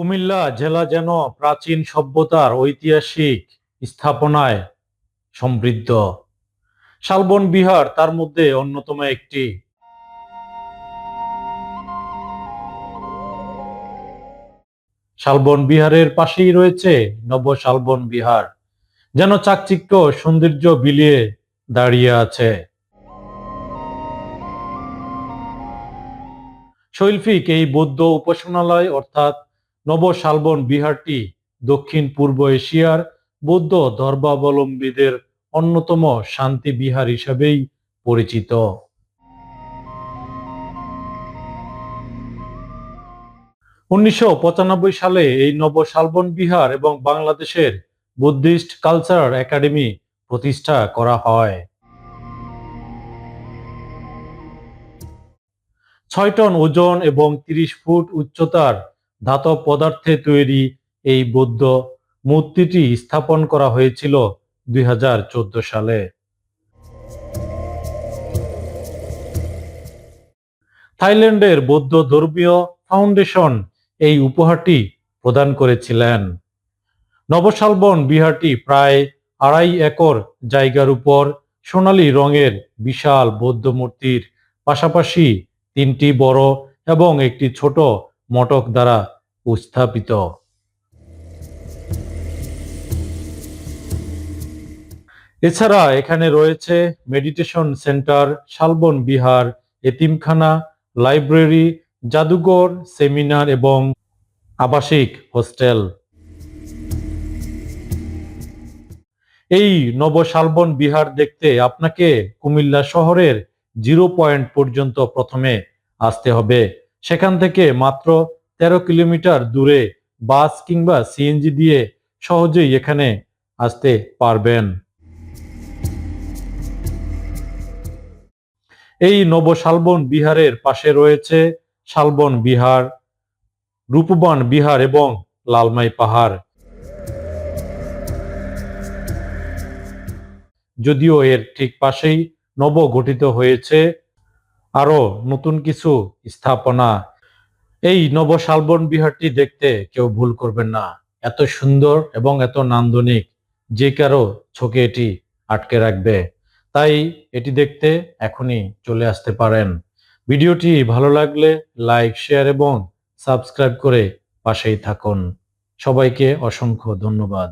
কুমিল্লা জেলা যেন প্রাচীন সভ্যতার ঐতিহাসিক স্থাপনায় সমৃদ্ধ। শালবন বিহার তার মধ্যে অন্যতম একটি। শালবন বিহারের পাশেই রয়েছে নব শালবন বিহার, যেন চাকচিক্য সৌন্দর্য বিলিয়ে দাঁড়িয়ে আছে। শৈল্পিক এই বৌদ্ধ উপাসনালয় অর্থাৎ নব শালবন বিহারটি দক্ষিণ পূর্ব এশিয়ার বৌদ্ধ ধর্মাবলম্বীদের অন্যতম শান্তি বিহার হিসাবেই পরিচিত। উনিশশো পঁচানব্বই সালে এই নব শালবন বিহার এবং বাংলাদেশের বুদ্ধিস্ট কালচার একাডেমি প্রতিষ্ঠা করা হয়। ছয় টন ওজন এবং তিরিশ ফুট উচ্চতার ধাতব পদার্থে তৈরি এই বৌদ্ধ মূর্তিটি স্থাপন করা হয়েছিল দুই হাজার চোদ্দ সালে। থাইল্যান্ডের বৌদ্ধ ধর্মীয় ফাউন্ডেশন এই উপহারটি প্রদান করেছিলেন। নবশালবন বিহারটি প্রায় আড়াই একর জায়গার উপর সোনালী রঙের বিশাল বৌদ্ধ মূর্তির পাশাপাশি তিনটি বড় এবং একটি ছোট মটক দ্বারা স্থাপিত এছাড়া এখানে রয়েছে মেডিটেশন সেন্টার, শালবন বিহার, এতিমখানা, লাইব্রেরি, জাদুঘর, সেমিনার এবং আবাসিক হোস্টেল। এই নবশালবন বিহার দেখতে আপনাকে কুমিল্লা শহরের জিরো পয়েন্ট পর্যন্ত প্রথমে আসতে হবে। সেখান থেকে মাত্র তেরো কিলোমিটার দূরে বাস কিংবা সিএনজি দিয়ে সহজেই এখানে আসতে পারবেন। এই নব শালবন বিহারের পাশে রয়েছে শালবন বিহার, রূপবান বিহার এবং লালমাই পাহাড়। যদিও এর ঠিক পাশেই নব গঠিত হয়েছে আরও নতুন কিছু স্থাপনা। এই নব শালবন বিহারটি দেখতে কেউ ভুল করবেন না। এত সুন্দর এবং এত নান্দনিক, যে কারও ছোকে এটি আটকে রাখবে। তাই এটি দেখতে এখনই চলে আসতে পারেন। ভিডিওটি ভালো লাগলে লাইক, শেয়ার এবং সাবস্ক্রাইব করে পাশেই থাকুন। সবাইকে অসংখ্য ধন্যবাদ।